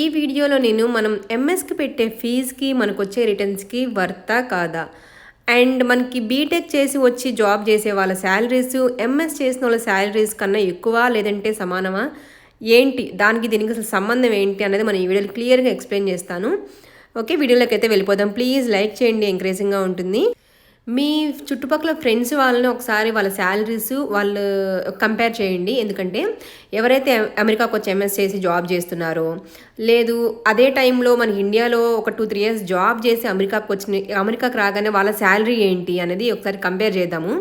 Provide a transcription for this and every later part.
ఈ వీడియోలో నేను మనం ఎంఎస్కి పెట్టే ఫీజుకి మనకు వచ్చే రిటర్న్స్కి వర్తా కాదా? అండ్ మనకి బీటెక్ చేసి వచ్చి జాబ్ చేసే వాళ్ళ శాలరీస్ ఎంఎస్ చేసిన వాళ్ళ శాలరీస్ కన్నా ఎక్కువ లేదంటే సమానమా? ఏంటి? దానికి దీనికి అసలు సంబంధం ఏంటి అనేది మనం ఈ వీడియోలో క్లియర్గా ఎక్స్ప్లెయిన్ చేస్తాను. ఓకే వీడియోలోకి అయితే వెళ్ళిపోదాం. ప్లీజ్ లైక్ చేయండి ఎంకరేజింగ్గా ఉంటుంది. మీ చుట్టుపక్కల ఫ్రెండ్స్ వాళ్ళని ఒకసారి వాళ్ళ శాలరీస్ వాళ్ళు కంపేర్ చేయండి. ఎందుకంటే ఎవరైతే అమెరికాకు వచ్చి ఎంఎస్ చేసి జాబ్ చేస్తున్నారో లేదు అదే టైంలో మనకి ఇండియాలో ఒక టూ త్రీ ఇయర్స్ జాబ్ చేసి అమెరికాకు వచ్చిన అమెరికాకు రాగానే వాళ్ళ శాలరీ ఏంటి అనేది ఒకసారి కంపేర్ చేద్దాము.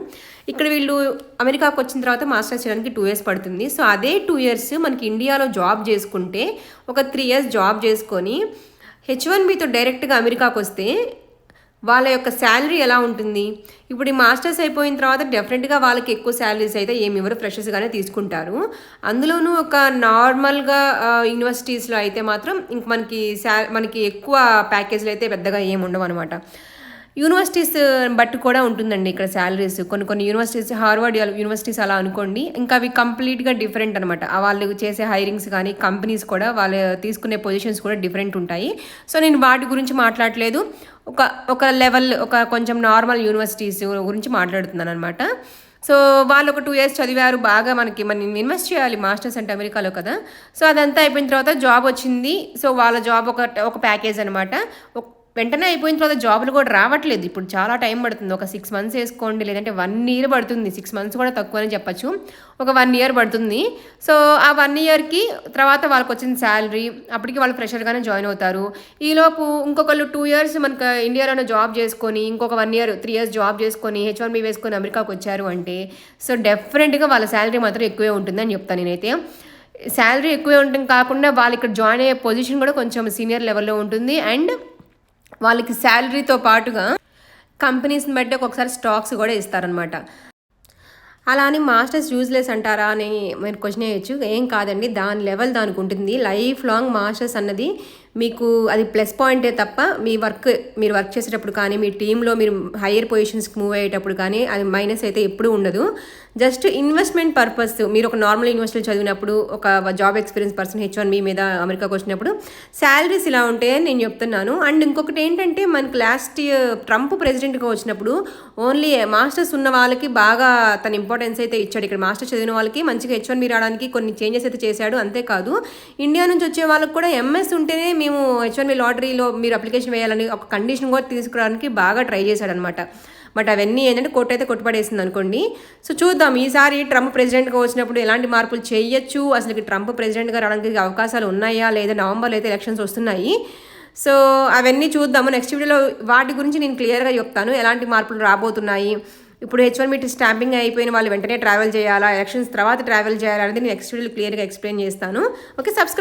ఇక్కడ వీళ్ళు అమెరికాకు వచ్చిన తర్వాత మాస్టర్స్ చేయడానికి టూ ఇయర్స్ పడుతుంది. సో అదే టూ ఇయర్స్ మనకి ఇండియాలో జాబ్ చేసుకుంటే ఒక త్రీ ఇయర్స్ జాబ్ చేసుకొని హెచ్ వన్ మీతో డైరెక్ట్గా అమెరికాకు వస్తే వాళ్ళ యొక్క శాలరీ ఎలా ఉంటుంది? ఇప్పుడు ఈ మాస్టర్స్ అయిపోయిన తర్వాత డెఫినెట్గా వాళ్ళకి ఎక్కువ శాలరీస్ అయితే ఏమి ఇవ్వరు. ఫ్రెషర్స్గానే తీసుకుంటారు. అందులోనూ ఒక నార్మల్గా యూనివర్సిటీస్లో అయితే మాత్రం ఇంక మనకి శా మనకి ఎక్కువ ప్యాకేజ్లు అయితే పెద్దగా ఏమి ఉండవు అనమాట యూనివర్సిటీస్ uh, బట్టి కూడా ఉంటుందండి ఇక్కడ శాలరీస్ కొన్ని కొన్ని యూనివర్సిటీస్ హార్వర్డ్ యూనివర్సిటీస్ అలా అనుకోండి ఇంకా అవి కంప్లీట్గా డిఫరెంట్ అనమాట వాళ్ళు చేసే హైరింగ్స్ కానీ కంపెనీస్ కూడా వాళ్ళు తీసుకునే పొజిషన్స్ కూడా డిఫరెంట్ ఉంటాయి. సో నేను వాటి గురించి మాట్లాడలేదు. ఒక ఒక లెవెల్ ఒక కొంచెం నార్మల్ యూనివర్సిటీస్ గురించి మాట్లాడుతున్నాను అనమాట సో వాళ్ళు ఒక టూ ఇయర్స్ చదివారు బాగా మనకి మనం ఇన్వెస్ట్ చేయాలి మాస్టర్స్ అంటే అమెరికాలో కదా. సో అదంతా అయిపోయిన తర్వాత జాబ్ వచ్చింది. సో వాళ్ళ జాబ్ ఒక ఒక ప్యాకేజ్ అనమాట వెంటనే అయిపోయిన తర్వాత జాబులు కూడా రావట్లేదు. ఇప్పుడు చాలా టైం పడుతుంది. ఒక సిక్స్ మంత్స్ వేసుకోండి లేదంటే వన్ ఇయర్ పడుతుంది. సిక్స్ మంత్స్ కూడా తక్కువ అని చెప్పచ్చు. ఒక వన్ ఇయర్ పడుతుంది. సో ఆ వన్ ఇయర్కి తర్వాత వాళ్ళకి వచ్చిన శాలరీ అప్పటికి వాళ్ళు ఫ్రెషర్గానే జాయిన్ అవుతారు. ఈలోపు ఇంకొకళ్ళు టూ ఇయర్స్ మనకు ఇండియాలోనే జాబ్ చేసుకొని ఇంకొక one year three years job చేసుకొని హెచ్ వన్ బి వేసుకొని అమెరికాకు వచ్చారు అంటే సో డెఫినెట్గా వాళ్ళ శాలరీ మాత్రం ఎక్కువే ఉంటుందని చెప్తాను నేనైతే. శాలరీ ఎక్కువే ఉంటుంది కాకుండా వాళ్ళు ఇక్కడ జాయిన్ అయ్యే పొజిషన్ కూడా కొంచెం సీనియర్ లెవెల్లో ఉంటుంది. అండ్ వాళ్ళకి శాలరీతో పాటుగా కంపెనీస్ని బట్టి ఒక్కొక్కసారి స్టాక్స్ కూడా ఇస్తారనమాట అలా అని మాస్టర్స్ యూజ్లెస్ అంటారా అని మీరు క్వశ్చన్ వేయచ్చు ఏం కాదండి దాని లెవెల్ దానికి ఉంటుంది. లైఫ్ లాంగ్ మాస్టర్స్ అన్నది మీకు అది ప్లస్ పాయింటే తప్ప మీ వర్క్ మీరు వర్క్ చేసేటప్పుడు కానీ మీ టీంలో మీరు హయ్యర్ పొజిషన్స్కి మూవ్ అయ్యేటప్పుడు కానీ అది మైనస్ అయితే ఎప్పుడూ ఉండదు. జస్ట్ ఇన్వెస్ట్మెంట్ పర్పస్ మీరు ఒక నార్మల్ యూనివర్సిటీలో చదివినప్పుడు ఒక job experience person H one మీ మీద అమెరికాకు వచ్చినప్పుడు శాలరీస్ ఇలా ఉంటాయని నేను చెప్తున్నాను. అండ్ ఇంకొకటి ఏంటంటే మనకు లాస్ట్ ట్రంప్ ప్రెసిడెంట్గా వచ్చినప్పుడు ఓన్లీ మాస్టర్స్ ఉన్న వాళ్ళకి బాగా తన ఇంపార్టెన్స్ అయితే ఇచ్చాడు. ఇక్కడ మాస్టర్స్ చదివిన వాళ్ళకి మంచిగా హెచ్ వన్ బి రావడానికి కొన్ని చేంజెస్ అయితే చేశాడు. అంతేకాదు ఇండియా నుంచి వచ్చే వాళ్ళకి కూడా ఎంఎస్ ఉంటేనే మేము హెచ్ వన్ బి లాటరీలో మీరు అప్లికేషన్ వేయాలని ఒక కండిషన్ కూడా తీసుకురావడానికి బాగా ట్రై చేశాడనమాట బట్ అవన్నీ ఏంటంటే కోర్టు అయితే కొట్టుపడేసింది అనుకోండి. సో చూద్దాం ఈసారి ట్రంప్ ప్రెసిడెంట్గా వచ్చినప్పుడు ఎలాంటి మార్పులు చేయొచ్చు? అసలు ట్రంప్ ప్రెసిడెంట్గా రావడానికి అవకాశాలు ఉన్నాయా? లేదా నవంబర్లో అయితే ఎలక్షన్స్ వస్తున్నాయి. సో అవన్నీ చూద్దాము. నెక్స్ట్ వీడియోలో వాటి గురించి నేను క్లియర్గా చెప్తాను. ఎలాంటి మార్పులు రాబోతున్నాయి? ఇప్పుడు హెచ్ వన్ మీట్ స్టాంపింగ్ అయిపోయిన వాళ్ళు వెంటనే ట్రావెల్ చేయాలా? ఎలక్షన్స్ తర్వాత ట్రావెల్ చేయాలా? అనేది నేను నెక్స్ట్ వీడియోలో క్లియర్గా ఎక్స్ప్లెయిన్ చేస్తాను. Okay subscribe